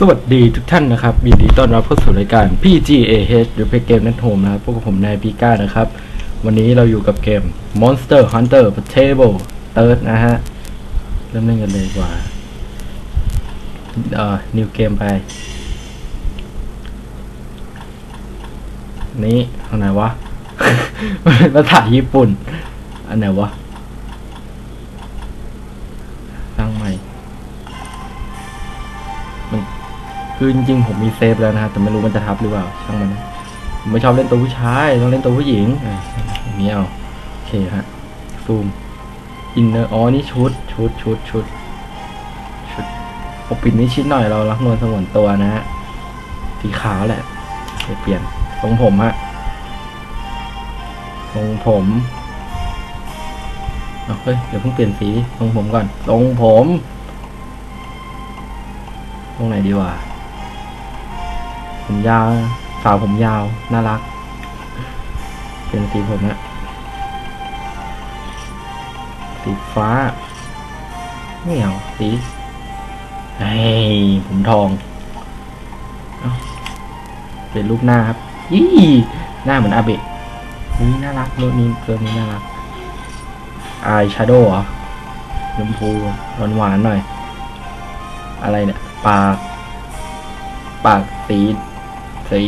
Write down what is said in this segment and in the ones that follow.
สวัสดีทุกท่านนะครับยินดีต้อนรับเข้าสู่รายการ PGAH หรือเพเกมนัทโฮมนะครับพวกบผมนายปีก้านะครับ วันนี้เราอยู่กับเกม Monster Hunter Portable Third นะฮะ เริ่มเล่นกันเลยดีกว่า เอ่อนิวเกมไป นี้ทางไหนวะ ภาษาญี่ปุ่น อันไหนวะ คือจริงๆผมมีเซฟแล้วนะครับแต่ไม่รู้มันจะทับหรือเปล่าช่างมันนะผมไม่ชอบเล่นตัวผู้ชายต้องเล่นตัวผู้หญิงอะอย่างนี้เอาโอเคฮะซูมอินเนอร์อ๋อนี่ชุดชุดชุดชุดชุดปกปิดนิดชิดหน่อยเรารักนวลสงวนตัวนะฮะสีขาวแหละเปลี่ยนทรงผมฮะทรงผมเอเฮ้ยเดี๋ยวเพิ่งเปลี่ยนสีทรงผมก่อนทรงผม ตรงไหนดีวะ ผมยาว สาวผมยาว น่ารัก เป็นสีผมฮะสีฟ้า ไม่เอาสีเฮ้ผมทองเป็นรูปหน้าครับยี่หน้าเหมือนอาเบะนี่น่ารักรูปนี้ตัวนี้น่ารักอายชาโดว์เหรอชมพูหวานๆหน่อย อะไรเนี่ย ปาก ปากสี สี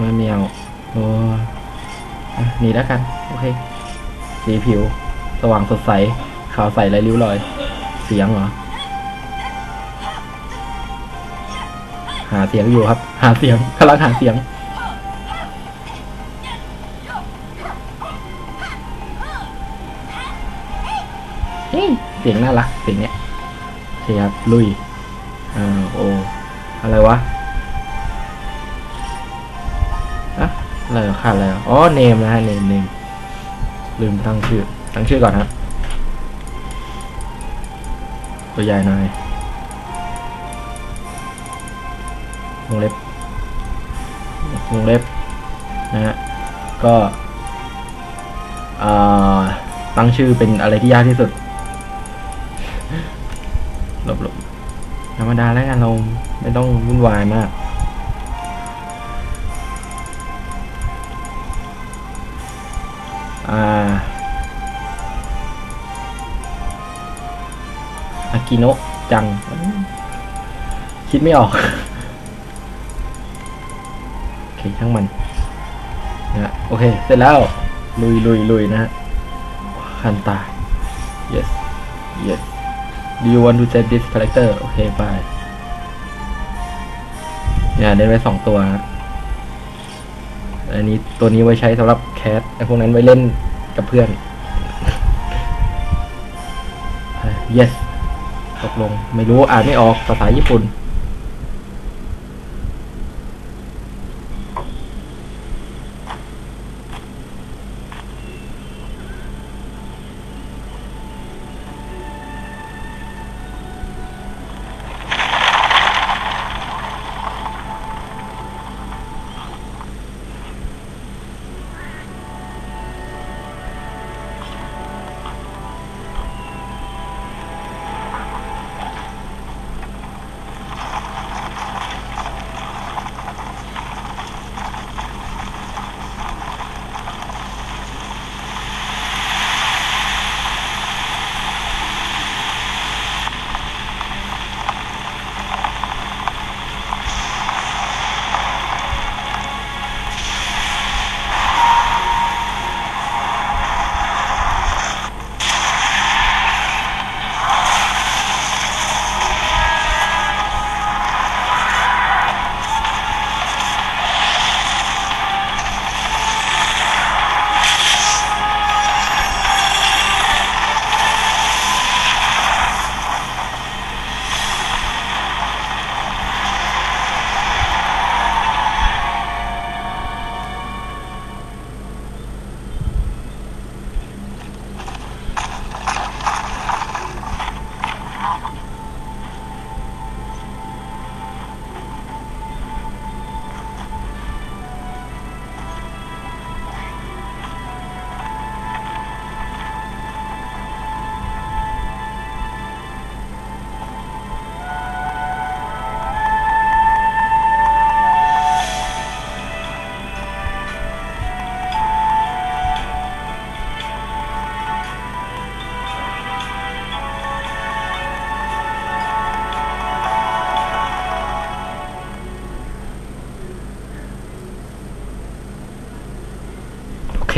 ม่เมียวโอ้อะนี่แล้วกัน โอเค สีผิว สว่างสดใส ขาวใสไรริ้วรอย เสียงเหรอ หาเสียงอยู่ครับ หาเสียงกำลังหาเสียงเสียงน่ารักเสียงเนี้ยโอเคครับลุย อะไรวะอะอะไรขาดอะไรอ๋อเนมนะฮะเนมเนมลืมตั้งชื่อ ตั้งชื่อก่อนครับตัวใหญ่หน่อยวงเล็บวงเล็บนะฮะก็อ่าตั้งชื่อเป็นอะไรที่ยากที่สุดหลบหลบ รรมดาแล้วกันเราไม่ต้องวุ่นวายมากอาอากิโนะจัง คิดไม่ออก โอเคช่างมันนะฮะโอเค เสร็จแล้ว ลุยลุยลุยนะฮะคันตา yes yes do you want to set this character โอเคไปเนี่ยเล่นไว้สองตัวอันนี้ตัวนี้ไว้ใช้สำหรับแคสไอพวกนั้นไว้เล่นกับเพื่อน yes ตกลง ไม่รู้อ่านไม่ออกภาษาญี่ปุ่น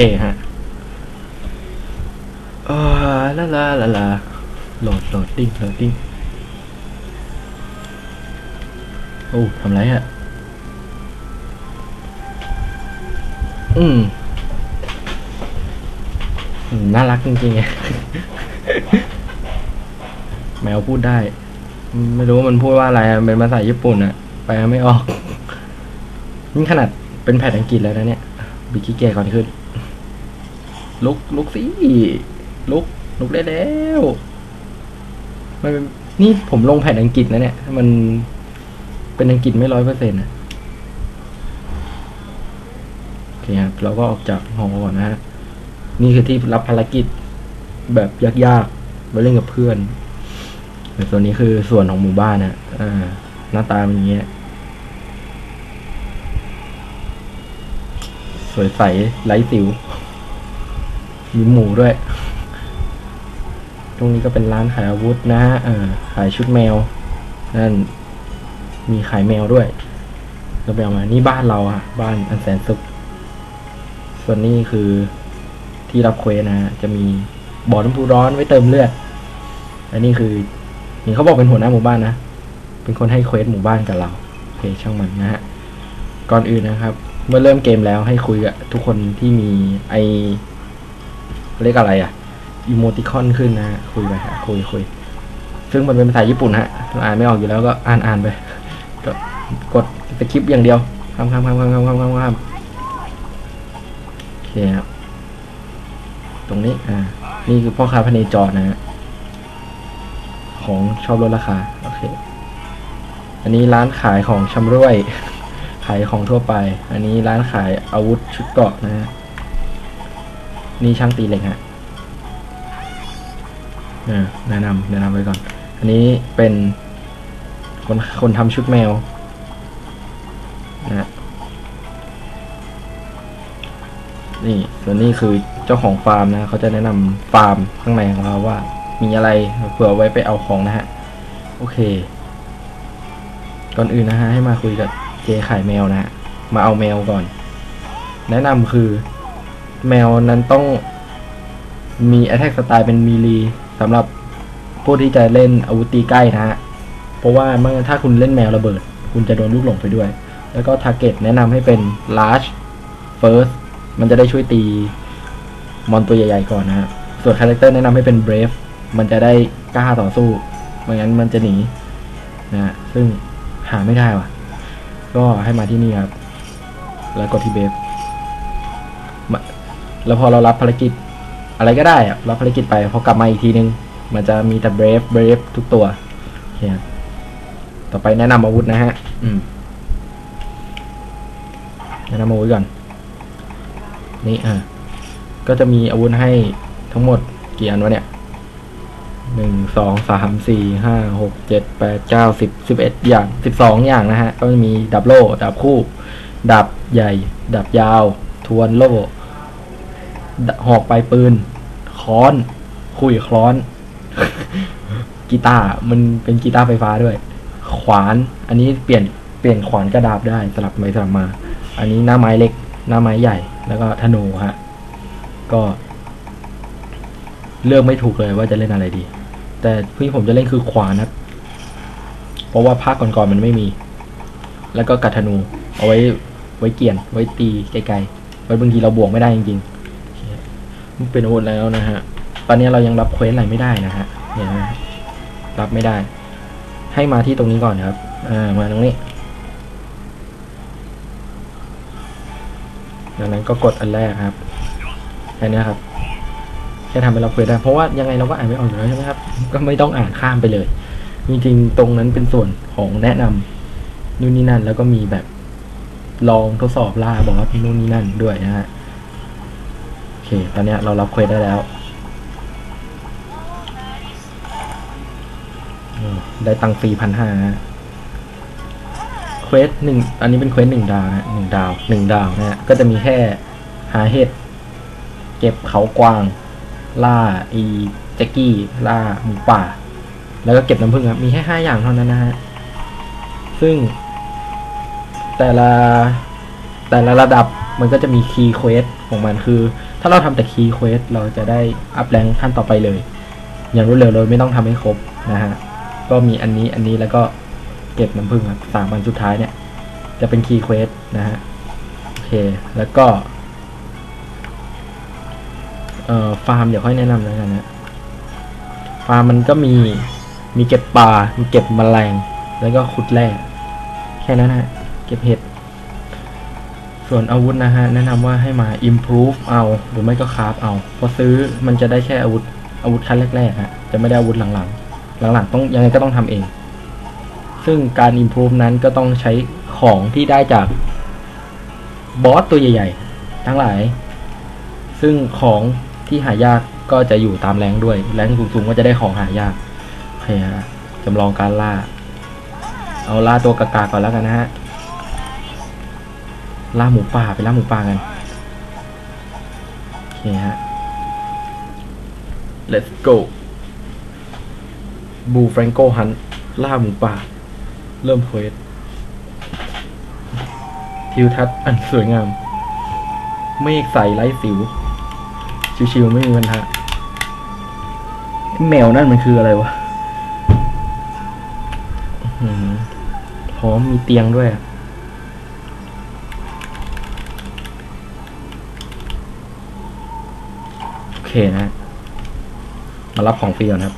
เคฮะเออลาลาลาลาโหลดโหลดดิ้งโหลดดิ้งโอ้ทำไรฮะอืมอืมน่ารักจริงๆไงแมวพูดได้ ไม่รู้มันพูดว่าอะไร เป็นภาษาญี่ปุ่นอะแปไม่ออก นี่ขนาดเป็นแผ่นอังกฤษแล้วนะเนี่ย บิคิเกะก่อนขึ้น ลุกลุกสิลุกลุกได้แล้วมันนนี่ผมลงแผ่นอังกฤษนะเนี่ย มันเป็นอังกฤษไม่ร้อยเปอร์เซ็นต์นะโอเคครับเราก็ออกจากหอก่อนนะฮะนี่คือที่รับภารกิจแบบยากๆไปเล่นกับเพื่อนแต่ส่วนนี้คือส่วนของหมู่บ้านนะอ่า หน้าตาเป็นอย่างเงี้ย สวยใสไร้สิว มีหมูด้วย ตรงนี้ก็เป็นร้านขายอาวุธนะฮะขายชุดแมว นั่น มีขายแมวด้วยเราไปเอามา นี่บ้านเราอะบ้านอันแสนสุข ส่วนนี้คือที่รับเควสนะฮะ จะมีบ่อน้ำพุร้อนไว้เติมเลือด อันนี้คือเห็นเขาบอกเป็นหัวหน้าหมู่บ้านนะ เป็นคนให้เควสหมู่บ้านกับเราโอเคช่างมันนะฮะ ก่อนอื่นนะครับ เมื่อเริ่มเกมแล้วให้คุยกับทุกคนที่มีไอ เรียกอะไรอะอีโมติคอนขึ้นนะคุยไปฮะคุยคุยซึ่งมันเป็นภาษาญี่ปุ่นฮะอ่านไม่ออกอยู่แล้วก็อ่านอ่านไปก็กดสคริปอย่างเดียวคำคำคำคำคำคำคำคำโอเคครับตรงนี้อ่านี่คือพ่อค้าพเนจรนะฮะของชอบลดราคาโอเค อันนี้ร้านขายของชำร่วย ขายของทั่วไป อันนี้ร้านขายอาวุธชุดเกราะนะฮะ นี่ช่างตีเหล็กฮะเออแนะนำแนะนำไว้ก่อน อันนี้เป็นคนคนทำชุดแมวนะฮะนี่ส่วนนี้คือเจ้าของฟาร์มนะเขาจะแนะนำฟาร์มข้างในของเราว่า มีอะไรเผื่อไว้ไปเอาของนะฮะ โอเค ก่อนอื่นนะฮะให้มาคุยกับเจขายแมวนะฮะ มาเอาแมวก่อน แนะนำคือ แมวนั้นต้องมี attack style เป็นมีลีสำหรับผู้ที่จะเล่นอาวุธตีใกล้นะฮะ เพราะว่าเมื่อถ้าคุณเล่นแมวระเบิด คุณจะโดนลูกหลงไปด้วย แล้วก็ target แนะนำให้เป็น large first มันจะได้ช่วยตีมอนตัวใหญ่ๆก่อนนะฮะ ส่วนคาแรคเตอร์แนะนำให้เป็น brave มันจะได้กล้าต่อสู้ไม่งั้นมันจะหนีนะฮะซึ่งหาไม่ได้ว่ะ ก็ให้มาที่นี่ครับ แล้วกดที่เบฟ แล้วพอเรารับภารกิจอะไรก็ได้อะรับภารกิจไปพอกลับมาอีกทีนึง มันจะมีแต่เบรฟเบรฟทุกตัวโอเคต่อไปแนะนำอาวุธนะฮะ อืมแนะนำอาวุธก่อน นี่อะก็จะมีอาวุธให้ทั้งหมดกี่อันวะเนี่ยหนึ่งสองสามสี่ห้าหกเจ็ดแปดเก้าสิบสิบเอ็ดอย่างสิบสองอย่างนะฮะ ก็จะมีดับโล่ดับคู่ ดับใหญ่ ดับยาว ทวนโล่ หอกปลายปืน ค้อน คุยค้อน กีตาร์มันเป็นกีตาร์ไฟฟ้าด้วย ขวาน อันนี้เปลี่ยนเปลี่ยนขวานกระดาบได้สลับไปสลับมา อันนี้หน้าไม้เล็ก หน้าไม้ใหญ่ แล้วก็ธนูฮะ ก็ เลือกไม่ถูกเลยว่าจะเล่นอะไรดี แต่ที่ผมจะเล่นคือขวานนะเพราะว่าภาคก่อนๆมันไม่มี แล้วก็กัดธนู เอาไว้ไว้เกี่ยน ไว้ตีไกลๆ ไว้บางทีเราบวกไม่ได้จริงๆ เป็นอาวุธแล้วนะฮะ ตอนนี้เรายังรับเควสอะไรไม่ได้นะฮะเนี่ยนะรับไม่ได้ ให้มาที่ตรงนี้ก่อนครับ อ่า มาตรงนี้ดังนั้นก็กดอันแรกครับแค่นี้ครับ แค่ทำให้เราเควสได้ เพราะว่ายังไงเราก็อ่านไม่ออกอยู่แล้วใช่ไหมครับ ก็ไม่ต้องอ่านข้ามไปเลย จริงๆ ตรงนั้นเป็นส่วนของแนะนำนู่นนี่นั่น แล้วก็มีแบบลองทดสอบล่าบอสนู่นนี่นั่นด้วยนะฮะ คตอนนี้เรารับเควสได้แล้ว ได้ตังฟรีพันห้าเควสหนึ่งอันนี้เป็นเควสหนึ่งดาวนะหนึ่งดาวหนึ่งดาวนะฮะก็จะมีแค่หาเห็ดเก็บเขากวาง ล่าอีแจ็กกี้ ล่าหมูป่า แล้วก็เก็บน้ำผึ้งครับมีแค่ห้าอย่างเท่านั้นนะฮะ ซึ่ง แต่ละแต่ละระดับมันก็จะมีคีย์เควสของมันคือ ถ้าเราทำแต่คีย์เควสเราจะได้อัพแรงขั้นต่อไปเลย อย่างรวดเร็วโดยไม่ต้องทำให้ครบนะฮะ ก็มีอันนี้อันนี้แล้วก็เก็บน้ำผึ้งครับสามอันสุดท้ายเนี่ย จะเป็นคีย์เควสนะฮะ โอเค แล้วก็ เอ่อฟาร์มเดี๋ยวค่อยแนะนำแล้วกันนะฟาร์มมันก็มีมีเก็บปลา มีเก็บแมลง แล้วก็ขุดแร่ แค่นั้นฮะ เก็บเห็ด ส่วนอาวุธนะฮะแนะนำว่าให้มา improve เอาหรือไม่ก็คราฟเอาเพราะซื้อมันจะได้แค่อาวุธอาวุธขั้นแรกๆฮะจะไม่ได้อาวุธหลังๆ หลังๆ ต้องยังไงก็ต้องทำเอง ซึ่งการ improve นั้นก็ต้องใช้ของที่ได้จากบอสตัวใหญ่ๆ ทั้งหลาย ซึ่งของที่หายากก็จะอยู่ตามแรงด้วย แรงสูงๆก็จะได้ของหายากโอเคฮะจำลองการล่า เอาล่าตัวกากาก่อนแล้วกันนะฮะ ล่าหมูป่าไปล่าหมูป่ากันโอเคฮะ let's go บูแฟรงโกฮันล่าหมูป่า เริ่มเควสทิวทัศน์อันสวยงาม เมฆใสไร้สิว ชิวๆไม่มีปัญหาแมวนั่นมันคืออะไรวะหอพร้อมมีเตียงด้วยอะ เคนะ มารับของฟรีก่อนครับ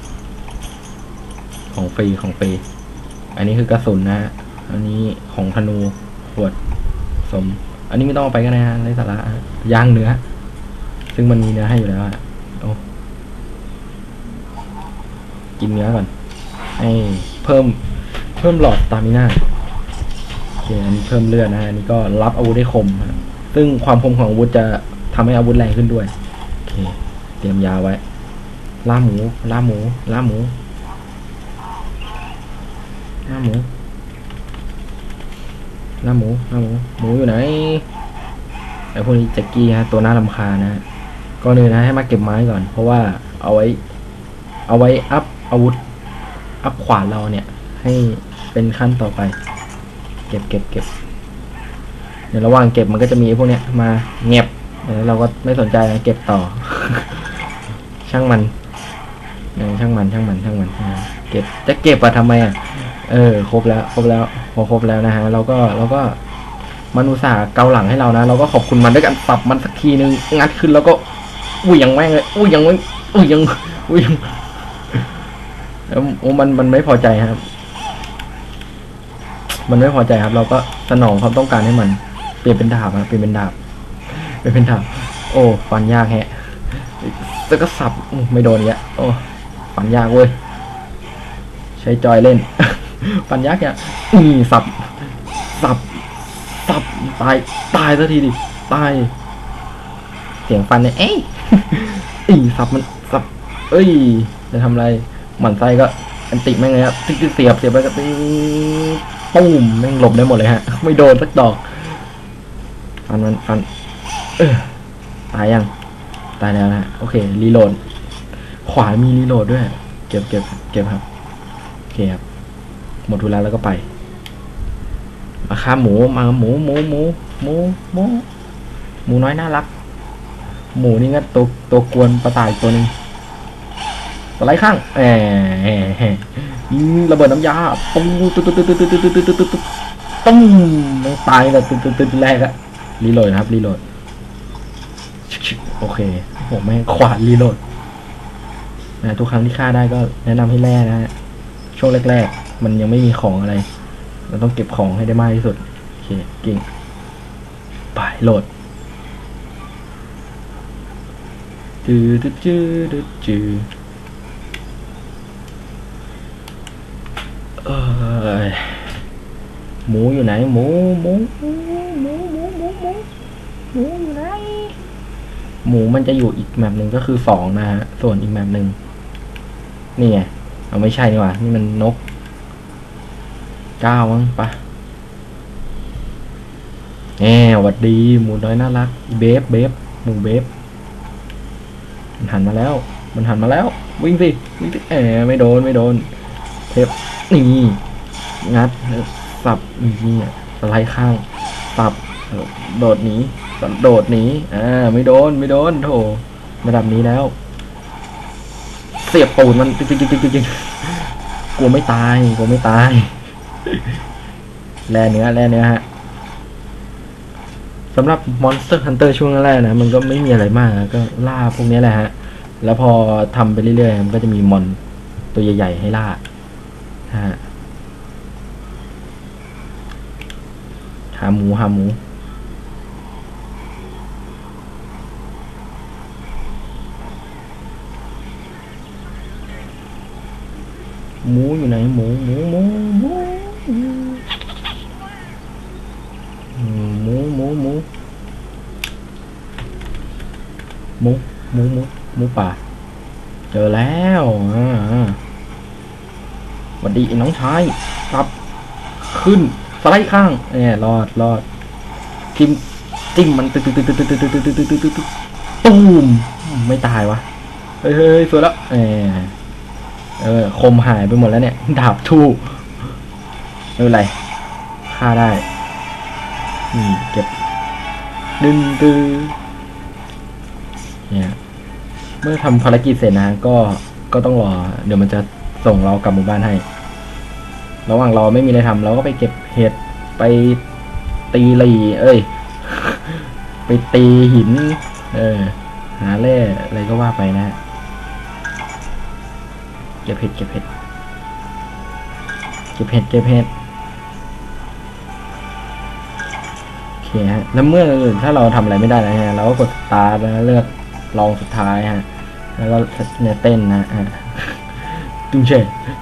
ของฟรีของฟรี อันนี้คือกระสุนนะฮะอันนี้ของธนูขวดสม อันนี้ไม่ต้องเอาไปก็ได้ฮะไร้สาระย่างเนื้อ ซึ่งมันมีเนื้อให้อยู่แล้วอะโอ้กินเนื้อก่อนให้เพิ่มเพิ่มหลอดตามิน่าโอเคอันนี้เพิ่มเลือดนะฮะอันนี้ก็รับอาวุธได้คม ซึ่งความคมของอาวุธจะทำให้อาวุธแรงขึ้นด้วย โอเค เตรียมยาไว้ล่าหมูล่าหมูล่าหมูล่าหมูล่าหมูล่าหมู หมูอยู่ไหนไอพวกนี้แจ็กกี้ฮะตัวน่ารำคานะก่อนอื่นนะให้มาเก็บไม้ก่อน เพราะว่าเอาไว้ เอาไว้อัพอาวุธ อัพขวานเราเนี่ย ให้เป็นขั้นต่อไป เก็บเก็บเก็บเดี๋ยวระหว่างเก็บมันก็จะมีพวกเนี้ยมาเงียบแล้วเราก็ไม่สนใจนะเก็บต่อ ช่างมันช่างมันช่างมันช่างมันช่างมันเก็บจะเก็บอะทำไมอะเออครบแล้วครบแล้วพอครบแล้วนะฮะเราก็เราก็มันอุตส่าห์เกาหลังให้เรานะ เราก็ขอบคุณมันด้วยกันปรับมันสักทีนึงงัดขึ้นแล้วก็อุ้ยยังแม่งเลยอุ้ยยังไม่อุ้ยยังอุ้ยยังแล้วโอ้มันมันไม่พอใจครับ มันไม่พอใจครับ เราก็สนองความต้องการให้มัน เปลี่ยนเป็นดาบครับเปลี่ยนเป็นดาบเปลี่ยนเป็นดาบ โอ้ฟันยากแฮะ แล้วก็สับอู้ไม่โดนเนี้ยโอ้ฟันยากเว้ย ใช้จอยเล่นฟันยากเนี่ยอือสับ สับ สับ ตาย ตายสักทีดิ ตาย เสียงฟันเนี่ย เอ้ยอีสับมัน สับ เอ้ย จะทำอะไร หมันไส้ก็อันติแม่งเลยครับติ๊กเสียบ เสียบไปก็ติ๊งปุ้มแม่งหลบได้หมดเลยฮะ ไม่โดนสักดอก ฟันมัน ฟัน เออตายยัง ตายแล้วนะโอเครีโหลด ขวามีรีโหลดด้วย เก็บเก็บเก็บครับโอเคครับหมดทุนแล้วแล้วก็ไปมาฆ่าหมูมาหมูหมูหมูหมูหมูหมูน้อยน่ารัก หมูนี่ก็ตัวตัวกวนประต่ายตัวหนึงตัวไรข้างแหมระเบิดน้ำยาปุ้งตุ๊ดตุ๊ดตุ๊ดตุ๊ดตุ๊ดตุ๊ดตุ๊ดตุ๊ดตุ๊ดตุ้มมันตายแบบตุ๊ดตุ๊ดตุ๊ดแรกอะรีโหลดนะครับรีโหลดชึกชึก โอเคผมไม่ขวานรีโหลดนะทุกครั้งที่ฆ่าได้ก็แนะนำให้แล่นะฮะช่วงแรก ๆ มันยังไม่มีของอะไร เราต้องเก็บของให้ได้มากที่สุดโอเคกิ่งไปโหลดจืดจืดจืดเออหมูอยู่ไหนหมูหมูหมูหมูหมูหมูหมูอยู่ไหน หมูมันจะอยู่อีกแมปหนึ่งก็คือสองนะฮะ ส่วนอีกแมปหนึ่งนี่ไงเอาไม่ใช่นี่หว่า นี่มันนกเก้ามั้งปะแหมหวัดดี หมูน้อยน่ารัก เบฟเบฟหมูเบฟมันหันมาแล้ว มันหันมาแล้ว วิ่งสิ วิ่งสิแหมไม่โดน ไม่โดน เทปนี่ งัด สับนี่สไลด์ข้าง สับ โดดหนี โดดหนีอ่าไม่โดนไม่โดนโถระดับนี้แล้ว เสียบปูนมันจริงจริงจริงจริงกลัวไม่ตายกลัวไม่ตายแร่เนื้อแร่เนื้อฮะสำหรับ Monster Hunter ช่วงแรกนะ มันก็ไม่มีอะไรมากก็ล่าพวกนี้แหละฮะ แล้วพอทำไปเรื่อยๆ มันก็จะมีมอนตัวใหญ่ๆ ให้ล่าฮะหาหมูหาหมู หมูอยู่ไหนหมูหมูหมูหมูมหมูหมูหมูหมูหมูหมูหมูป่า เจอแล้วสวัสดีไอ้น้องชายครับ ขึ้นสไลด์ข้างเนี่ยรอดรอดจิ้มจิ้มมันตึ๊ดตึ๊ดตึ๊ดตึ๊ดตึ๊ดตึ๊ดตึ๊ดตึ๊ดตึ๊ดตึ๊ดตึ๊ดตูมไม่ตายวะเฮ้ยเฮ้ยสวยแล้วเออ เออ คมหายไปหมดแล้วเนี่ย ดาบทู่ไม่เป็นไรฆ่าได้นี่เก็บดึงดือเนี่ยเมื่อทำภารกิจเสร็จนะก็ก็ต้องรอ เดี๋ยวมันจะส่งเรากลับหมู่บ้านให้ ระหว่างรอไม่มีอะไรทำเราก็ไปเก็บเห็ดไปตีหลีเอ้ย ไปตีหิน เออ หาแร่อะไรก็ว่าไปนะ ก็บเห็ดเก็บเห็ดเก็บเห็ดเก็บเห็ดโอเคฮะแล้วเมื่อถ้าเราทำอะไรไม่ได้นะฮะเราก็กดตาร์แล้วเลือกลองสุดท้ายฮะแล้วก็เนี่ยเต้นนะฮะตุงเช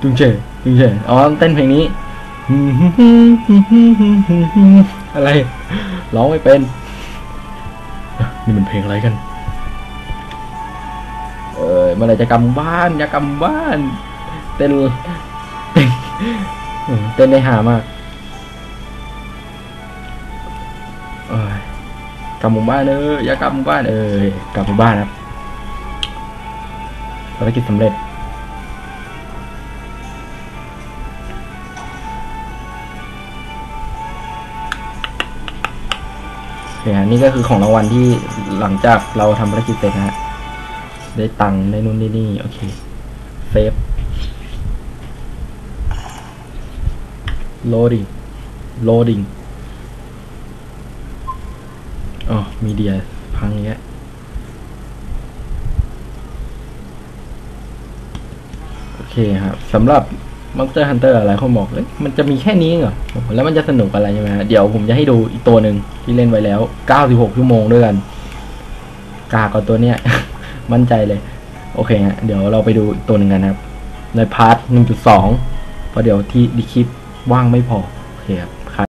ตุงเชตุงเชอ๋อเต้นเพลงนี้อะไรร้องไม่เป็นนี่มันเพลงอะไรกัน เออเมื่อไรจะกำบ้านอย่ากำบ้าน เต้นเต้นได้หามากเอ้ยกลับหมู่บ้านเอออย่ากลับหมู่บ้านเออกลับหมู่บ้านครับภารกิจสำเร็จโอเคฮะนี่ก็คือของรางวัลที่หลังจากเราทำภารกิจเสร็จนะฮะได้ตังค์ได้นู่นได้นี่โอเคเซฟ loading loading อ๋อมีเดียพังเงี้ยโอเคครับสำหรับ Monster Hunter อะไรเขาบอกเลยมันจะมีแค่นี้เหรอแล้วมันจะสนุกอะไรใช่ไหมฮะเดี๋ยวผมจะให้ดูอีกตัวหนึ่งที่เล่นไว้แล้ว 96 ชั่วโมงด้วยกัน กากกว่าตัวเนี้ย มั่นใจเลย โอเคฮะเดี๋ยวเราไปดูอีกตัวหนึ่งกันนะครับ ในพาร์ท 1.2เพราะเดี๋ยวที่ดีคลิป ว่างไม่พอโอเคครับ